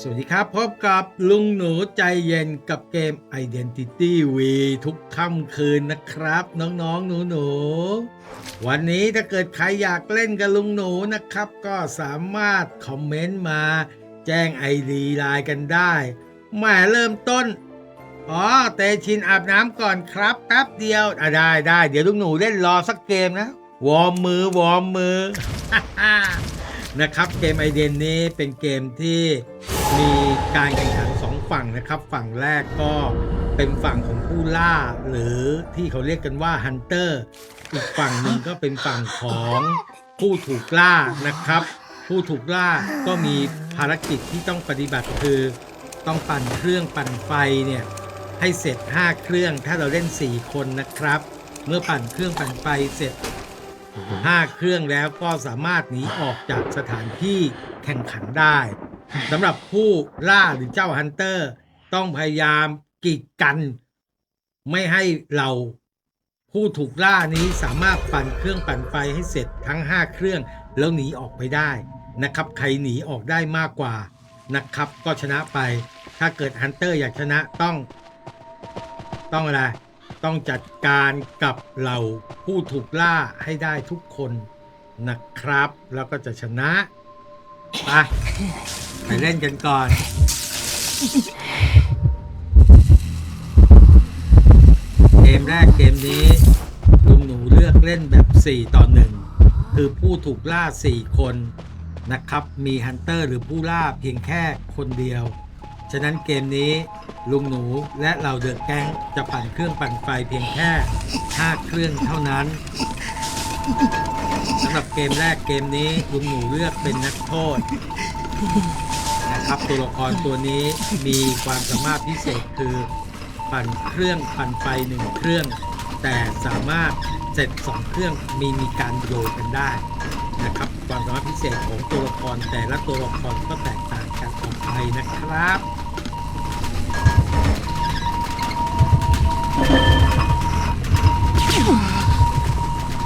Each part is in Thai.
สวัสดีครับพบกับลุงหนูใจเย็นกับเกม Identity V ทุกค่ำคืนนะครับ น้องๆ หนูๆ วันนี้ถ้าเกิดใครอยากเล่นกับลุงหนูนะครับ ก็สามารถคอมเมนต์มาแจ้ง ID ไลน์กันได้แหมาเริ่มต้น อ๋อ เตชินอาบน้ำก่อนครับแป๊บเดียวอะได้ได้เดี๋ยวลุงหนูเล่นรอสักเกมนะ วอร์มมือ วอร์มมือนะครับเกมไอเดนนี้เป็นเกมที่ มีการแข่งขันสองฝั่งนะครับ ฝั่งแรกก็เป็นฝั่งของผู้ล่า หรือที่เขาเรียกกันว่าฮันเตอร์อีกฝั่งหนึ่งก็เป็นฝั่งของผู้ถูกล่านะครับ ผู้ถูกล่าก็มีภารกิจที่ต้องปฏิบัติคือ ต้องปั่นเครื่องปั่นไฟเนี่ยให้เสร็จ 5 เครื่องถ้าเราเล่น 4 คนนะครับ เมื่อปั่นเครื่องปั่นไฟเสร็จ 5 เครื่องแล้วก็สามารถหนีออกจากสถานที่แข่งขันได้ สำหรับผู้ล่าหรือเจ้าฮันเตอร์ ต้องพยายามกีดกัน ไม่ให้เราผู้ถูกล่านี้สามารถปั่นเครื่องปั่นไฟให้เสร็จทั้ง 5 เครื่อง แล้วหนีออกไปได้นะครับ ใครหนีออกได้มากกว่านะครับ ก็ชนะไป ถ้าเกิดฮันเตอร์อยากชนะต้อง ต้องอะไร ต้องจัดการกับเหล่าผู้ถูกล่าให้ได้ทุกคนนะครับ แล้วก็จะชนะไป ไปเล่นกันก่อน เกมแรกเกมนี้ลุงหนูเลือกเล่นแบบ 4 ต่อ 1 คือผู้ถูกล่า 4 คนนะครับ มีฮันเตอร์หรือผู้ล่าเพียงแค่คนเดียว ฉะนั้นเกมนี้ลุงหนูและเราเดอะแก๊งจะปั่นเครื่องปั่นไฟเพียงแค่ 5 เครื่องเท่านั้นสำหรับเกมแรกเกมนี้ลุงหนูเลือกเป็นนักโทษ นะครับตัวละครตัวนี้มีความสามารถพิเศษคือปั่นเครื่องปั่นไฟหนึ่งเครื่อง แต่สามารถเสร็จสองเครื่องมีมีการโยนกันได้นะครับความสามารถพิเศษของตัวละครแต่ละตัวละครก็แตกต่างกันออกไปนะครับ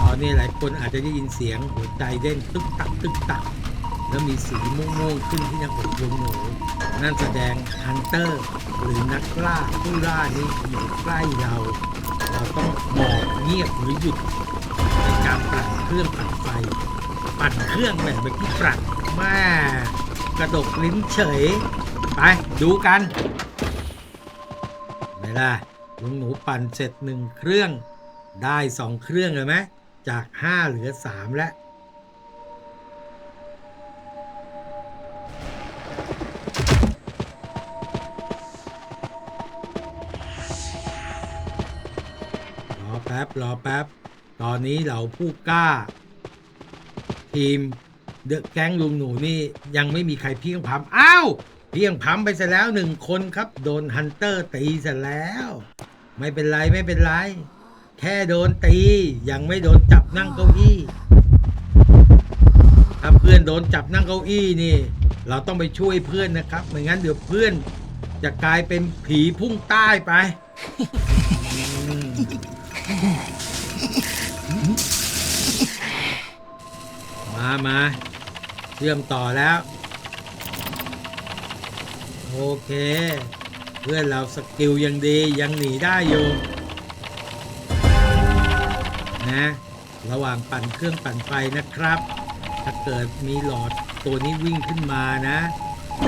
ตอนนี้หลายคนอาจจะได้ยินเสียงหัวใจเต้นตึกตักตึกตัก แล้วมีสีม่วงๆขึ้นที่หน้าอกลุงหนูนั่นแสดงฮันเตอร์ หรือนักล่าผู้ล่านี้อยู่ใกล้เรา เราต้องหมอบเงียบหรือหยุดในการปั่นเครื่องปั่นไฟ ปั่นเครื่องแบบเมื่อกี้ปั่นแม่กระดกลิ้นเฉย ไปดูกันไม่ล่ะลุงหนูปั่นเสร็จหนึ่งเครื่องได้สองเครื่องเลยไหมจากห้าเหลือสามแล้ว ป๊บ รอแป๊บ ตอนนี้เหล่าผู้กล้า ทีมเดอะแก๊งลุงหนูนี่ยังไม่มีใครเพียงพำอ้าวเพียงพำไปเสร็จแล้วหนึ่งคนครับ โดนฮันเตอร์ตีเสร็จแล้ว ไม่เป็นไรไม่เป็นไร แค่โดนตี ยังไม่โดนจับนั่งเก้าอี้ถ้าเพื่อนโดนจับนั่งเก้าอี้นี่ เราต้องไปช่วยเพื่อนนะครับไม่งั้นเดี๋ยวเพื่อนจะกลายเป็นผีพุ่งใต้ไป มามาเชื่อมต่อแล้ว โอเค เพื่อนเราสกิลยังดียังหนีได้อยู่นะระหว่างปั่นเครื่องปั่นไฟนะครับ ถ้าเกิดมีหลอดตัวนี้วิ่งขึ้นมานะ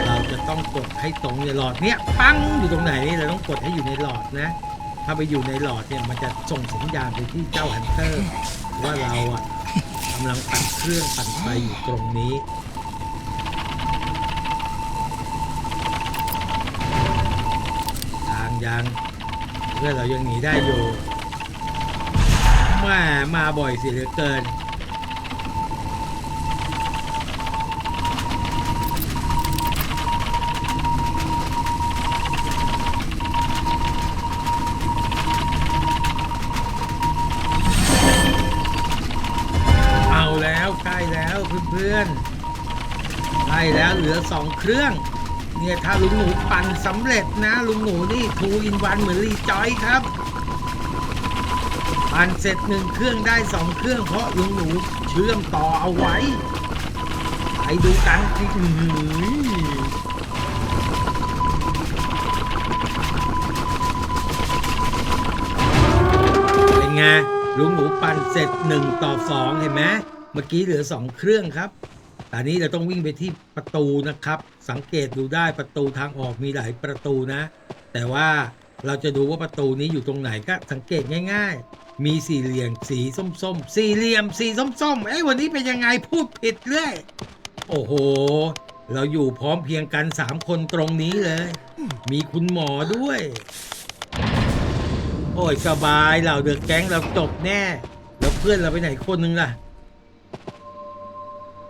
เราจะต้องกดให้ตรงในหลอดเนี้ยปังอยู่ตรงไหนเราต้องกดให้อยู่ในหลอดนะ ถ้าไปอยู่ในหลอดเนี่ยมันจะส่งสัญญาณไปที่เจ้าฮันเตอร์ว่าเราอะำลังปั่นเครื่องปั่นไฟอยู่ตรงนี้ ทางยังเพื่อนเรายังหนีได้อยู่แม่มาบ่อยสิเหลือเกิน อนไล่แล้วเหลือสองเครื่อง เนี่ยถ้าลุงหนูปั่นสำเร็จนะลุงหนูนี่ทูอินวันเหมือนรีจอยครับปั่นเสร็จหนึ่งเครื่องได้สองเครื่อง เพราะลุงหนูเชื่อมต่อเอาไว้ไปดูกันที่เป็นไงลุงหนูปั่นเสร็จหนึ่งต่อสองเห็นไหม เมื่อกี้เหลือสองเครื่องครับตอนนี้เราต้องวิ่งไปที่ประตูนะครับ สังเกตดูได้ประตูทางออกมีหลายประตูนะ แต่ว่าเราจะดูว่าประตูนี้อยู่ตรงไหนก็สังเกตง่าย ๆ มีสี่เหลี่ยมสีส้มๆ สี่เหลี่ยมสีส้มๆ เอ้ยวันนี้เป็นยังไงพูดผิดเรื่อย โอ้โห เราอยู่พร้อมเพียงกันสามคนตรงนี้เลย มีคุณหมอด้วย โอ้ยสบายเราเดือดแก๊งเราจบแน่ แล้วเพื่อนเราไปไหนคนนึงล่ะ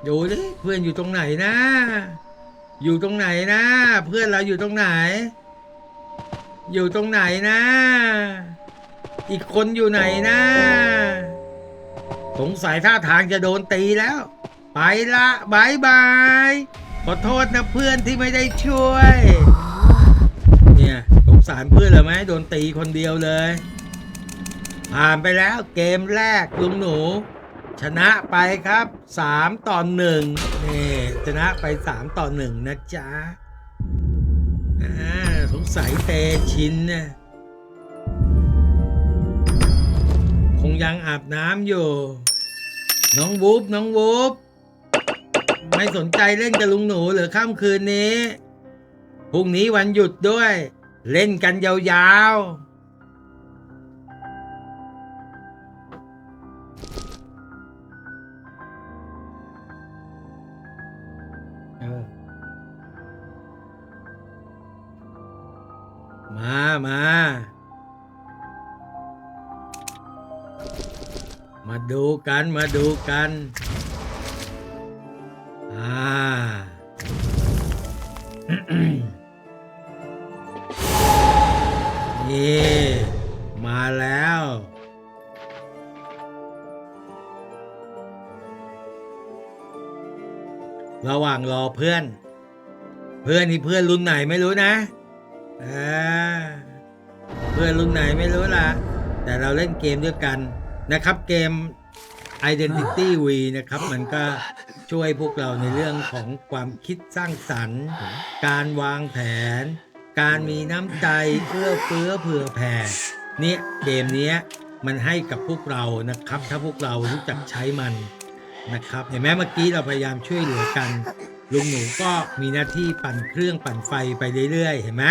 ดูดิเพื่อนอยู่ตรงไหนนะ อยู่ตรงไหนนะ เพื่อนเราอยู่ตรงไหน อยู่ตรงไหนนะ อีกคนอยู่ไหนนะ สงสัยท่าทางจะโดนตีแล้ว ไปละบายบาย ขอโทษนะเพื่อนที่ไม่ได้ช่วย เนี่ยสงสารเพื่อนเหรอไหมโดนตีคนเดียวเลย ผ่านไปแล้วเกมแรกลุงหนู ชนะไปครับสามต่อหนึ่งนี่ชนะไปสามต่อหนึ่งนะจ๊ะอ่าสงสัยเตชินเนี่ยคงยังอาบน้ำอยู่ น้องวูบน้องวูบไม่สนใจเล่นกับลุงหนูหรือค่ำคืนนี้พรุ่งนี้วันหยุดด้วย เล่นกันยาวๆ มาดูกัน อ่า นี่ มาแล้ว ระหว่างรอเพื่อน เพื่อนนี่เพื่อนรุ่นไหนไม่รู้นะอ่าเพื่อนรุ่นไหนไม่รู้ล่ะ แต่เราเล่นเกมด้วยกันนะครับเกม Identity V นะครับ มันก็ช่วยพวกเราในเรื่องของความคิดสร้างสรรค์ การวางแผน การมีน้ำใจเอื้อเฟื้อเผื่อแผ่เนี่ยเกมเนี้ยมันให้กับพวกเรานะครับ ถ้าพวกเรารู้จักใช้มันนะครับเห็นไหมเมื่อกี้เราพยายามช่วยเหลือกันลุงหนูก็มีหน้าที่ปั่นเครื่องปั่นไฟไปเรื่อยๆ เห็นไหม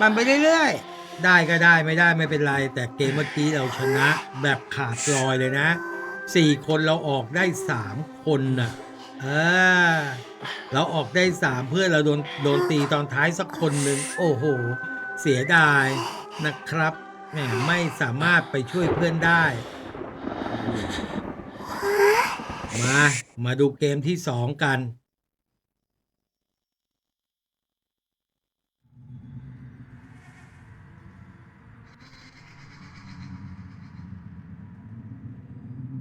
ปั่นไปเรื่อยๆ ได้ก็ได้ไม่ได้ไม่เป็นไร แต่เกมเมื่อกี้เราชนะแบบขาดลอยเลยนะ สี่คนเราออกได้สามคนน่ะเออเราออกได้สามเพื่อนเราโดนโดนตีตอนท้ายสักคนหนึ่งโอ้โห เสียดายนะครับแหมไม่สามารถไปช่วยเพื่อนได้ มา มาดูเกมที่สองกัน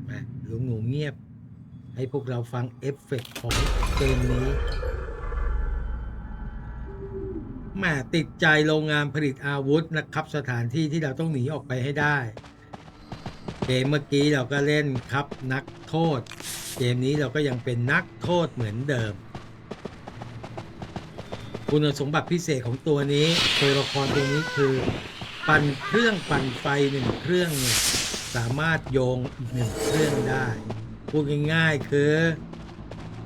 มา ลุงหนูเงียบ ให้พวกเราฟังเอฟเฟกต์ของเกมนี้แมาติดใจโรงงานผลิตอาวุธนะครับ สถานที่ที่เราต้องหนีออกไปให้ได้ เกมเมื่อกี้เราก็เล่นครับนักโทษ เกมนี้เราก็ยังเป็นนักโทษเหมือนเดิม คุณสมบัติพิเศษของตัวนี้ตัวละครตัวนี้คือ ปั่นเครื่องปั่นไฟหนึ่งเครื่องเนี่ย สามารถโยงอีกหนึ่งเครื่องได้ พูดง่ายๆคือ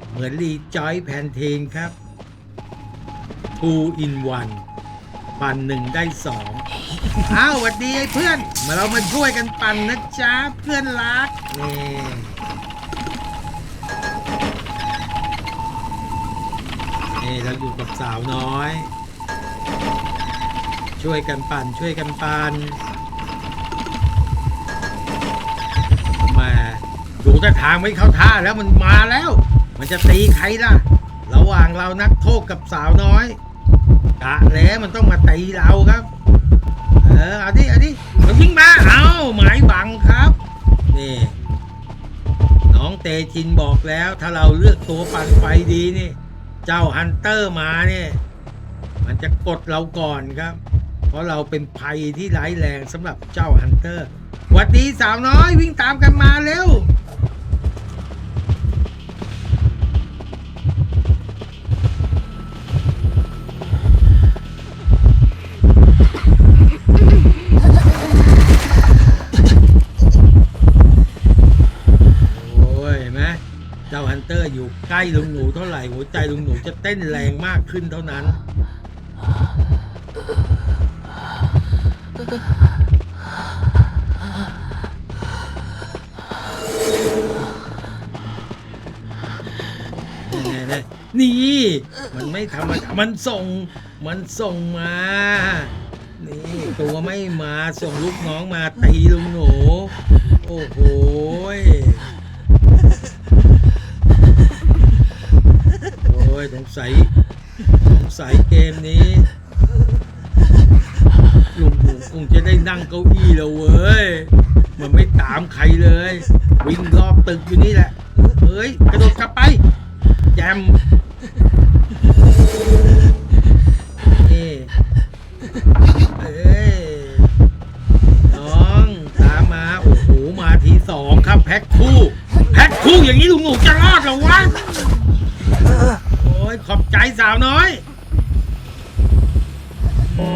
เหมือนรีจอยแพนเทนครับ two in one ปั่นหนึ่งได้สองอ้าวสวัสดีไอ้เพื่อน มาเรามาช่วยกันปั่นนะจ๊ะ เพื่อนรักนี่นี่เราอยู่กับสาวน้อย ช่วยกันปั่นช่วยกันปั่น ดูท่าทางไม่เข้าท่าแล้วมันมาแล้ว มันจะตีใครล่ะ ระหว่างเรานักโทษกับสาวน้อยกะแล้วมันต้องมาตีเราครับ เออเอาดิเอาดิมันวิ่งมาเอาหมายบังครับนี่น้องเตชินบอกแล้ว ถ้าเราเลือกตัวปั่นไฟดีนี่ เจ้าฮันเตอร์มาเนี่ยมันจะกดเราก่อนครับ เพราะเราเป็นภัยที่ร้ายแรงสำหรับเจ้าฮันเตอร์หวัดดีสาวน้อยวิ่งตามกันมาเร็ว ล้ลุงหนูเท่าไหร่หัวใจลุงหนูจะเต้นแรงมากขึ้นเท่านั้นนี่ๆๆนี่ มันไม่ธรรมดามันส่ง มันส่งมา นี่ตัวไม่มาส่งลูกน้องมาตีลุงหนู โอ้โห ยโอ้ยสงสัยสงสัยเกมนี้ลุงหนูคงจะได้นั่งเก้าอี้แล้วเว้ย มันไม่ตามใครเลย วิ่งรอบตึกอยู่นี่แหละเฮ้ยกระโดดกลับไปแจมนี่เอ้ยน้องตามมา โอ้โห มาทีสองครับแพ็คคู่ แพ็คคู่อย่างนี้ลุงหนูจะรอดเหรอวะ ยขอบใจสาวน้อยอื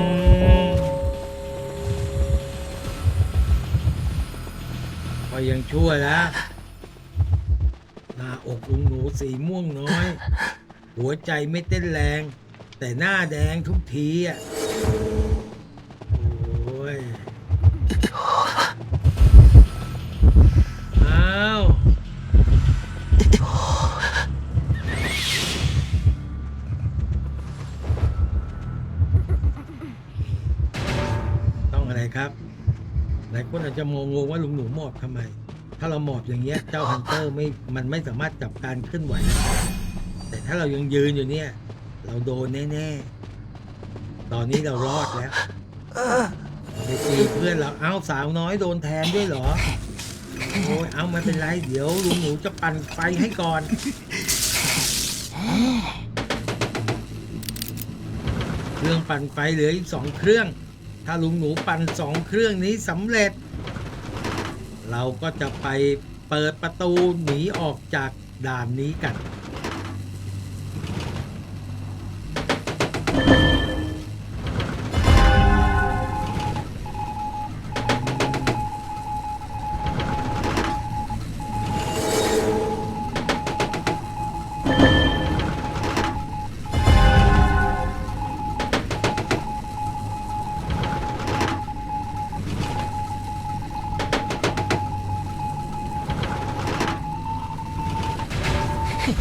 มก็ยังชั่วนะหน้าอกลุงหนูสีม่วงน้อย หัวใจไม่เต้นแรง แต่หน้าแดงทุกทีอะ งงงว่าลุงหนูหมอบทำไม ถ้าเราหมอบอย่างเงี้ยเจ้าฮันเตอร์ไม่มันไม่สามารถจับการเคลื่อนไหวได้แต่ถ้าเรายังยืนอยู่เนี่ย เราโดนแน่ๆ ตอนนี้เรารอดแล้วไปตีเพื่อนเราเอ้าสาวน้อยโดนแทนด้วยเหรอ โอ้ยเอาไม่เป็นไร เดี๋ยวลุงหนูจะปั่นไฟให้ก่อนเครื่องปั่นไฟเหลืออีกสองเครื่อง ถ้าลุงหนูปั่นสองเครื่องนี้สำเร็จ เราก็จะไปเปิดประตูหนีออกจากด่านนี้กัน อ้ย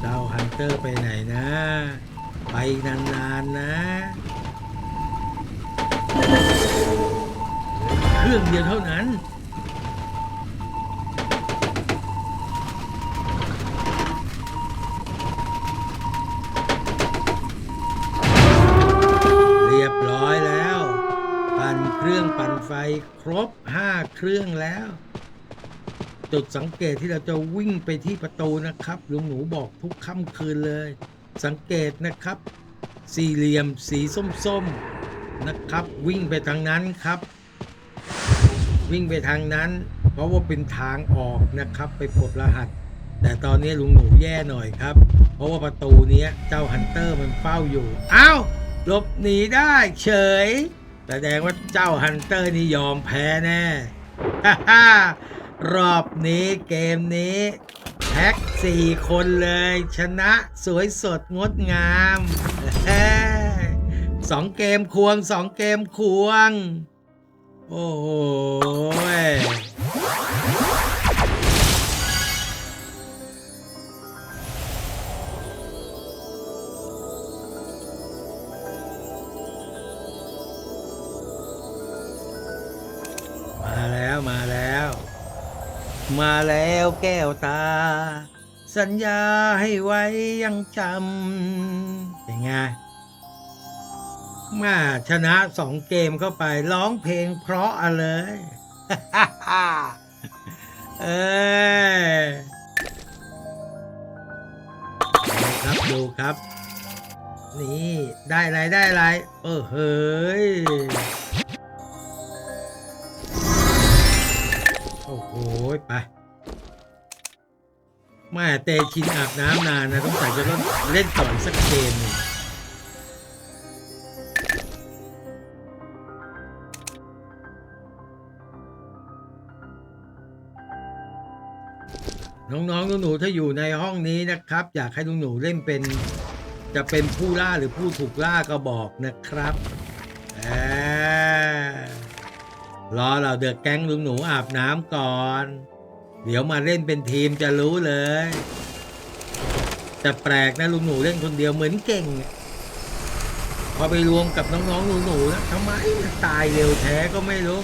เจ้าฮันเตอร์ไปไหนนะ ไปนานๆนะ เครื่องเดียวเท่านั้น เครื่องแล้ว จุดสังเกตที่เราจะวิ่งไปที่ประตูนะครับลุงหนูบอกทุกค่ำคืนเลย สังเกตนะครับ สี่เหลี่ยมสีส้มๆนะครับ วิ่งไปทางนั้นครับ วิ่งไปทางนั้น เพราะว่าเป็นทางออกนะครับไปปลดรหัส แต่ตอนนี้ลุงหนูแย่หน่อยครับ เพราะว่าประตูนี้เจ้าฮันเตอร์มันเฝ้าอยู่อ้าวหลบหนีได้เฉยแสดงว่าเจ้าฮันเตอร์นี่ยอมแพ้แน่ รอบนี้เกมนี้แพ็กสี่คนเลย ชนะสวยสดงดงามสองเกมควงสองเกมควง โอ้โห แล้วมาแล้ว มาแล้วแก้วตา สัญญาให้ไว้ยังจำเป็นไงมาชนะสองเกมเข้าไปร้องเพลงเพราะอะเลยเออดูครับดูครับ นี่ได้อะไรได้อะไรเออเฮ้ย โอ้โหไปแม่เตชินอาบน้ำนานนะต้องใส่จะต้องเล่นต่ออีสักเกมนึงน้องๆหนูๆถ้าอยู่ในห้องนี้นะครับ อยากให้หนูๆเล่นเป็นจะเป็นผู้ล่าหรือผู้ถูกล่าก็บอกนะครับอ รอเราเดือดแก๊งลุงหนูอาบน้ำก่อน เดี๋ยวมาเล่นเป็นทีมจะรู้เลย แต่แปลกนะลุงหนูเล่นคนเดียวเหมือนเก่ง พอไปรวมกับน้องๆหนูแล้วทำไมมันตายเร็วแท้ก็ไม่รู้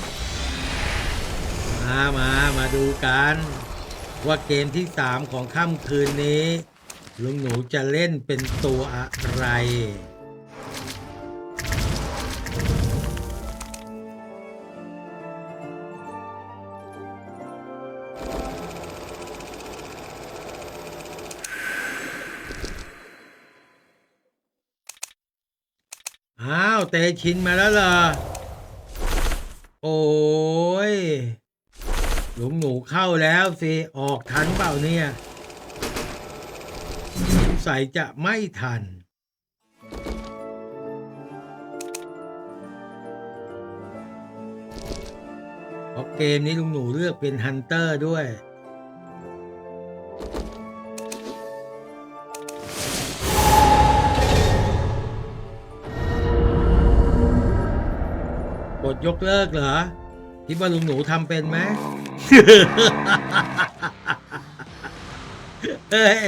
มามามาดูกัน ว่าเกมที่3ของค่ำคืนนี้ ลุงหนูจะเล่นเป็นตัวอะไร อ้าว เตชินมาแล้วเหรอ โอ้ยลุงหนูเข้าแล้วสิ ออกทันเปล่าเนี่ยสงสัยจะไม่ทัน เพราะเกมนี้ลุงหนูเลือกเป็นฮันเตอร์ด้วย ดยกเลิกเหรอคิดว่าลุงหนูทำเป็นไหมเฮ้ย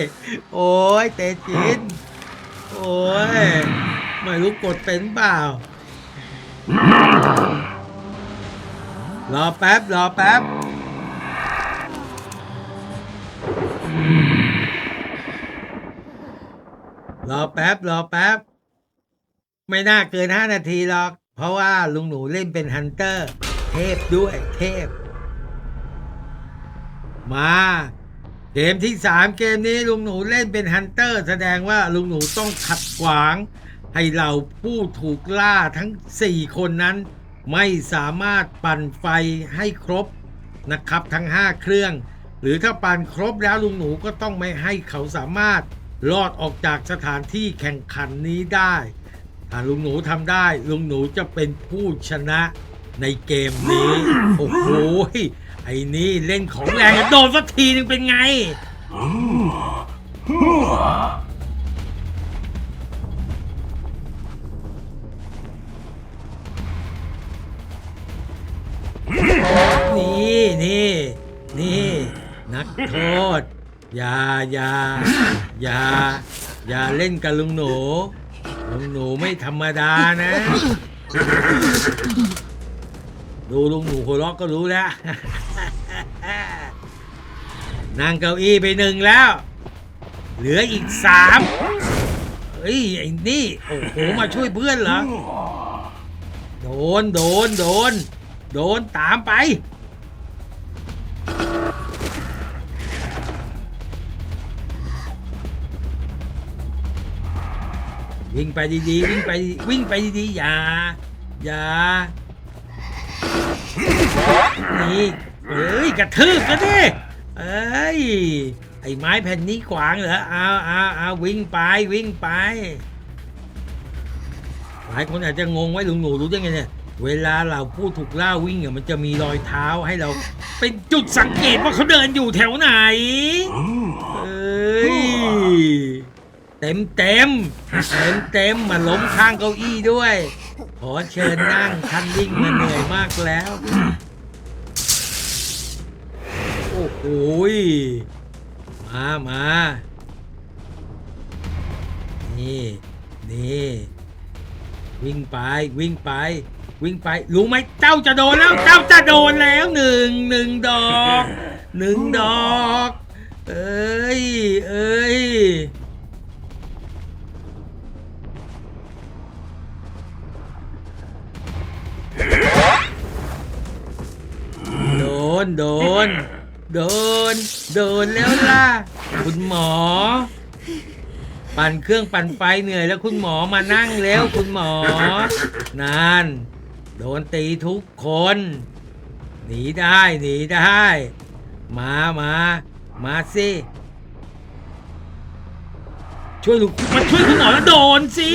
โอ้ยเตจินโอ้ยไม่รู้กดเป็นเปล่ารอแป๊บรอแป๊บรอแป๊บรอแป๊บ ไม่น่าเกินห้านาทีหรอก เพราะว่าลุงหนูเล่นเป็นฮันเตอร์ เทพด้วยเทพ มา เกมที่สามเกมนี้ลุงหนูเล่นเป็นฮันเตอร์ แสดงว่าลุงหนูต้องขัดขวาง ให้เราผู้ถูกล่าทั้ง4คนนั้น ไม่สามารถปั่นไฟให้ครบนะครับทั้ง 5 เครื่อง หรือถ้าปั่นครบแล้วลุงหนูก็ต้องไม่ให้เขาสามารถรอดออกจากสถานที่แข่งขันนี้ได้ ลุงหนูทำได้ ลุงหนูจะเป็นผู้ชนะในเกมนี้ โอ้โหไอ้นี่เล่นของแรงโดนสักทีนึงเป็นไง นี่นี่นี่นักโทษ อย่าอย่าอย่าอย่าเล่นกับลุงหนู ลุงหนูไม่ธรรมดานะ ดูลุงหนูหัวเราะก็รู้แล้ว นั่งเก้าอี้ไปหนึ่งแล้ว เหลืออีกสามเฮ้ยไอ้นี่ โอ้โห มาช่วยเพื่อนเหรอ โดน โดน โดน โดนตามไป วิ่งไปดีๆวิ่งไปวิ่งไปดีๆอย่าอย่านี่เอ้ยกระทืบกันดิเอ้ยไอ้ไม้แผ่นนี้ขวางเหรอเอาเอาเอาวิ่งไปวิ่งไปหลายคนอาจจะงงไว้ลุงหนูรู้ยังไงเนี่ยเวลาเราผู้ถูกล่าวิ่งเนี่ยมันจะมีรอยเท้าให้เรา เป็นจุดสังเกตว่าเขาเดินอยู่แถวไหนเอ้ย เต็มเต็มเต็มเต็มมาล้มข้างเก้าอี้ด้วย ขอเชิญนั่งท่านวิ่งมาเหนื่อยมากแล้ว โอ้โหมามานี่นี่วิ่งไปวิ่งไป วิ่งไปรู้ไหมเจ้าจะโดนแล้วเจ้าจะโดนแล้วหนึ่งหนึ่งดอกหนึ่งดอก เอ้ยเอ้ย นโดน โดน โดนแล้วล่ะ คุณหมอ ปั่นเครื่องปั่นไฟเหนื่อยแล้วคุณหมอมานั่งแล้วคุณหมอ นาน โดนตีทุกคน หนีได้หนีได้ มามามาสิช่วยลูมาช่วยคุณหมอแล้วโดนสิ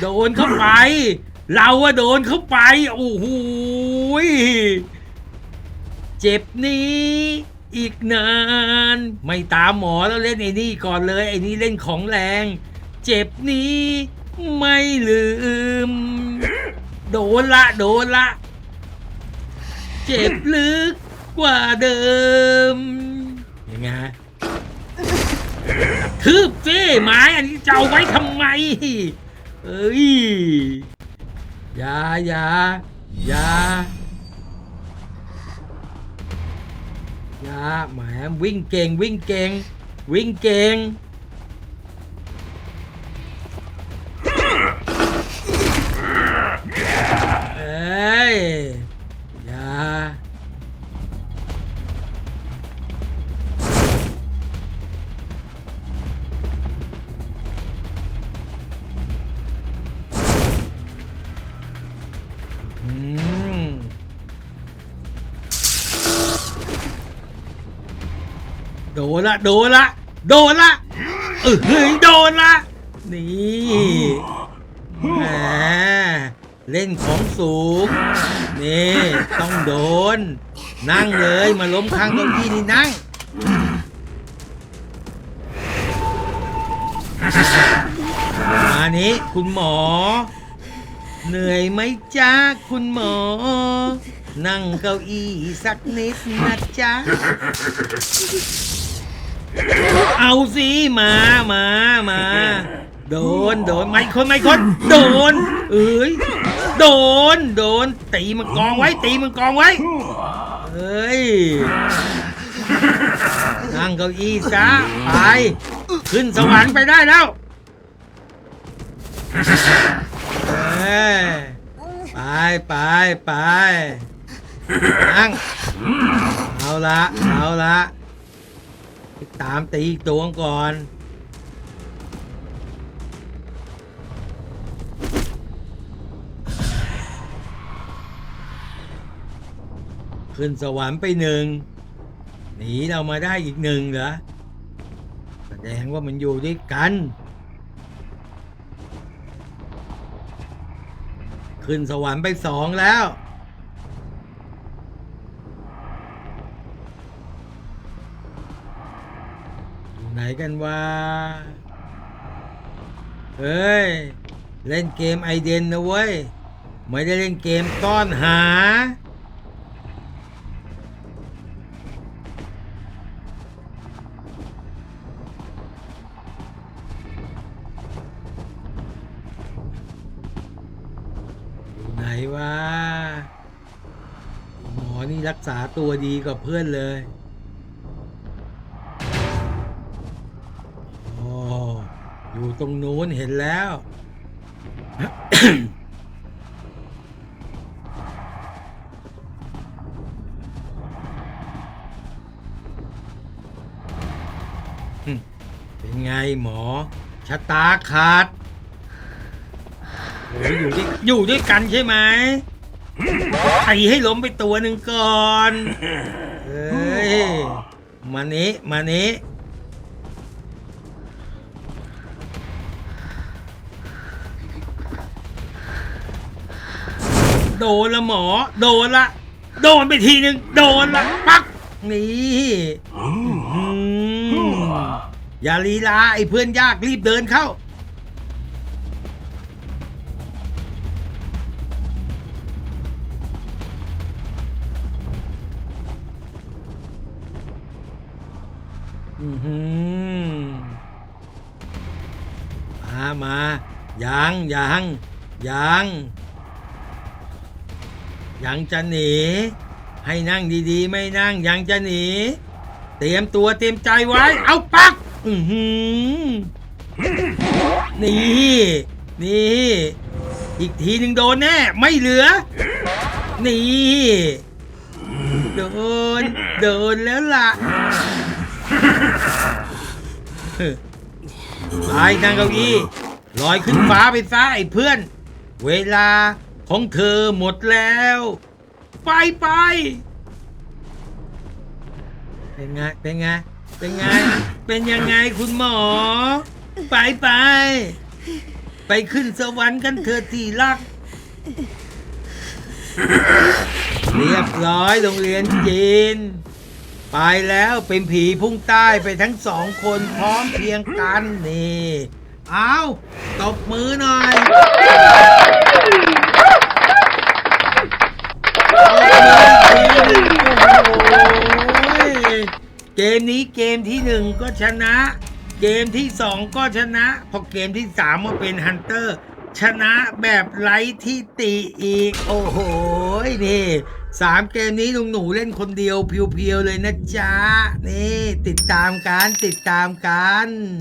โดนเข้าไป เราอะโดนเข้าไป โอ้โห เจ็บนี้อีกนาน ไม่ตามหมอแล้วเล่นไอ้นี่ก่อนเลยไอ้นี่เล่นของแรง เจ็บนี้ไม่ลืม โดนละโดนละ เจ็บลึกกว่าเดิมยังไงทืบเจ้ไม้อันนี้จะเอาไว้ทำไม เอ้ย อย่าอย่าอย่า อย่าแหมวิ่งเก่ นละโดนละโดนละเออเฮ้ยโดนละนี่แหมเล่นของสูงนี่ต้องโดน นั่งเลยมาล้มข้างเก้าอี้นี่นั่งมานี้คุณหมอ เหนื่อยไหมจ้าคุณหมอ นั่งเก้าอี้สักนิดนะจ๊ะ เอาสิมามามาโดนโดนไม่คนไม่คนโดนเอ้ยโดนโดนตีมันกองไว้ ตีมันกองไว้เอ้ยนั่งเก้าอี้ซะไปขึ้นสวรรค์ไปได้แล้วเอ้ยไปไปไปนั่งเอาละเอาละ ตามตีอีกตัวก่อน ขึ้นสวรรค์ไปหนึ่งหนีเรามาได้อีกหนึ่งเหรอ แสดงว่ามันอยู่ด้วยกัน ขึ้นสวรรค์ไปสองแล้ว กันวะเฮ้ย เล่นเกมไอเดนนะเว้ย ไม่ได้เล่นเกมต้อนหา อยู่ไหนวะหมอนี่รักษาตัวดีกว่าเพื่อนเลย อยู่ตรงนู้นเห็นแล้ว เป็นไงหมอชะตาขาดโอ้ยอยู่ด้วยอยู่ด้วยกันใช่ไหมไอ้ให้ล้มไปตัวหนึ่งก่อนเอ้ย มานี้มานี้ โดนละหมอ โดนละ โดนไปทีหนึ่งโดนละปักนี่อื้อหืออย่าลีลาไอ้เพื่อนยากรีบเดินเข้า อือหือมามายังยังยัง ยังจะหนี ให้นั่งดีๆ ไม่นั่งยังจะหนี เตรียมตัวเตรียมใจไว้ เอาปัก อือหือนี่ นี่ อีกทีหนึ่งโดนแน่ ไม่เหลือ นี่ โดน โดนแล้วล่ะไปนั่งเก้าอี้ลอยขึ้นฟ้าไปซะไอ้เพื่อน เวลา ของเธอหมดแล้ว ไปไปเป็นไง เป็นไง เป็นไง เป็นยังไงคุณหมอ ไปไป ไปขึ้นสวรรค์กันเธอที่รัก เรียบร้อยโรงเรียนจีน ไปแล้วเป็นผีพุ่งใต้ไปทั้งสองคนพร้อมเพียงกันนี่ เอาตบมือหน่อย เกมนี้เกมที่หนึ่งก็ชนะ เกมที่สองก็ชนะ พอเกมที่สามมาเป็นฮันเตอร์ ชนะแบบไร้ที่ติอีก โอ้โห นี่สามเกมนี้ลุงหนูเล่นคนเดียวเพียวๆเลยนะจ๊ะ นี่ ติดตามกันติดตามกัน